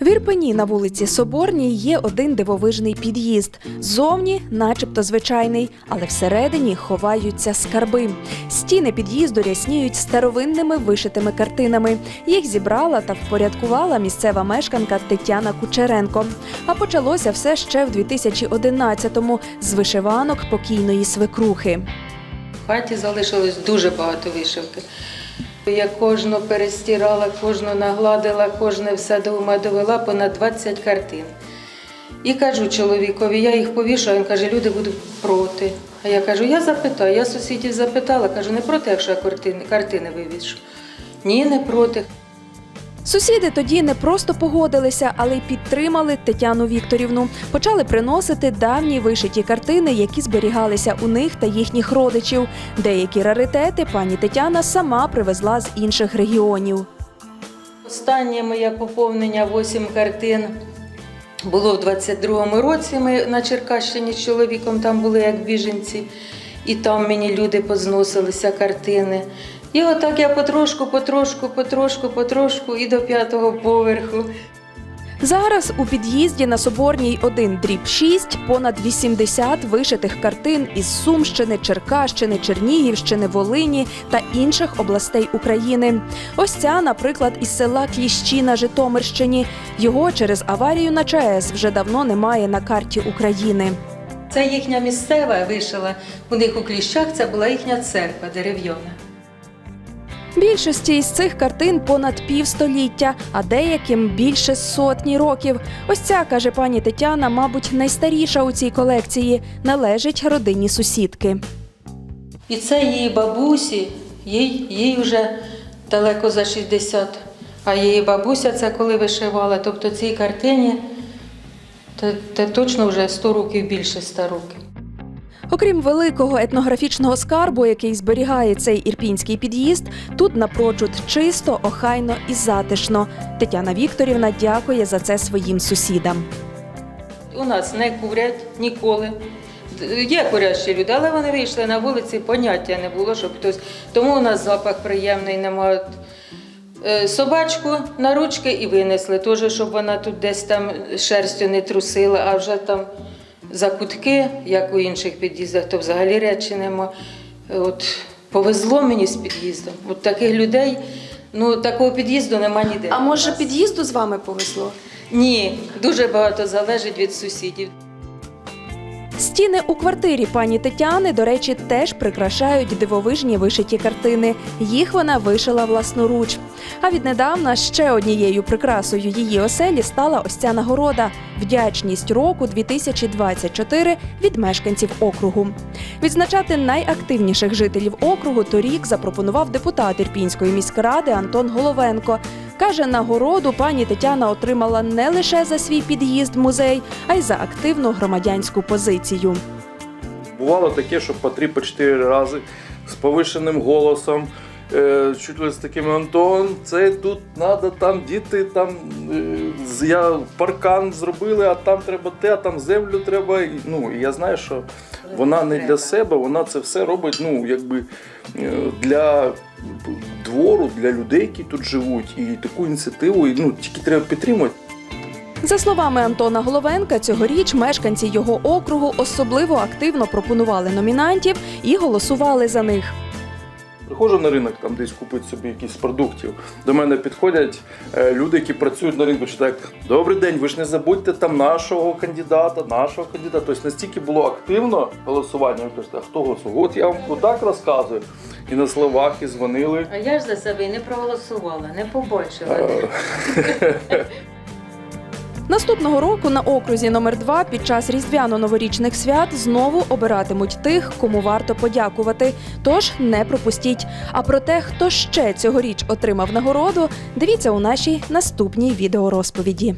В Ірпені на вулиці Соборній є один дивовижний під'їзд. Зовні, начебто звичайний, але всередині ховаються скарби. Стіни під'їзду рясніють старовинними вишитими картинами. Їх зібрала та впорядкувала місцева мешканка Тетяна Кучеренко. А почалося все ще в 2011-му з вишиванок покійної свекрухи. В хаті залишилось дуже багато вишивки. Я кожну перестирала, кожну нагладила, кожне все до ума довела, понад 20 картин. І кажу чоловікові, я їх повішу, він каже, люди будуть проти. А я кажу, я запитаю, я сусідів запитала, кажу, не проти, якщо я картини, картини вивішу. Ні, не проти. Сусіди тоді не просто погодилися, але й підтримали Тетяну Вікторівну. Почали приносити давні вишиті картини, які зберігалися у них та їхніх родичів. Деякі раритети пані Тетяна сама привезла з інших регіонів. Останнє моє поповнення 8 картин було в 22-му році. Ми на Черкащині з чоловіком там були як біженці, і там мені люди позносилися картини. І отак я потрошку, потрошку, потрошку, потрошку і до п'ятого поверху. Зараз у під'їзді на Соборній 1 дріб 6 понад 80 вишитих картин із Сумщини, Черкащини, Чернігівщини, Волині та інших областей України. Ось ця, наприклад, із села Кліщі на Житомирщині. Його через аварію на ЧАЕС вже давно немає на карті України. Це їхня місцева вишила. У них у кліщах це була їхня церква дерев'яна. Більшості із цих картин понад півстоліття, а деяким більше сотні років. Ось ця каже пані Тетяна, мабуть, найстаріша у цій колекції, належить родині сусідки. І це її бабусі, їй, їй вже далеко за 60. А її бабуся це коли вишивала. Тобто цій картині це, це точно вже 100 років більше 100 років. Окрім великого етнографічного скарбу, який зберігає цей ірпінський під'їзд, тут напрочуд чисто, охайно і затишно. Тетяна Вікторівна дякує за це своїм сусідам. У нас не курять ніколи. Є курящі люди, але вони вийшли на вулиці, поняття не було, щоб хтось. Тому у нас запах приємний, немає. Е, Собачку на ручки і винесли, теж, щоб вона тут десь там шерстю не трусила, а вже там за кутки, як у інших під'їздах, то взагалі речі нема. От повезло мені з під'їздом. От таких людей, ну такого під'їзду нема ніде. А може під'їзду з вами повезло? Ні, дуже багато залежить від сусідів. Стіни у квартирі пані Тетяни, до речі, теж прикрашають дивовижні вишиті картини. Їх вона вишила власноруч. А віднедавна ще однією прикрасою її оселі стала ось ця нагорода вдячність року 2024 від мешканців округу. Відзначати найактивніших жителів округу торік запропонував депутат Ірпінської міськради Антон Головенко. Каже, нагороду пані Тетяна отримала не лише за свій під'їзд в музей, а й за активну громадянську позицію. Бувало таке, що по три, по чотири рази з повишеним голосом. Е, Чуть ли з таким Антон, це тут треба, там діти, там е, я паркан зробили, а там треба те, а там землю треба. Ну, і я знаю, що вона не для себе, вона це все робить ну, якби, е, для двору, для людей, які тут живуть. І таку ініціативу ну, тільки треба підтримувати. За словами Антона Головенка, цьогоріч мешканці його округу особливо активно пропонували номінантів і голосували за них. Приходжу на ринок там десь купити собі якісь продуктів. До мене підходять е, люди, які працюють на ринку, читають Добрий день, ви ж не забудьте там нашого кандидата, нашого кандидата. Тобто настільки було активно голосування. Кажете, а хто голосував? От я вам отак розказую. І на словах, і дзвонили. А я ж за себе і не проголосувала, не побачила. Наступного року на окрузі номер 2 під час різдвяно-новорічних свят знову обиратимуть тих, кому варто подякувати. Тож не пропустіть. А про те, хто ще цьогоріч отримав нагороду, дивіться у нашій наступній відеорозповіді.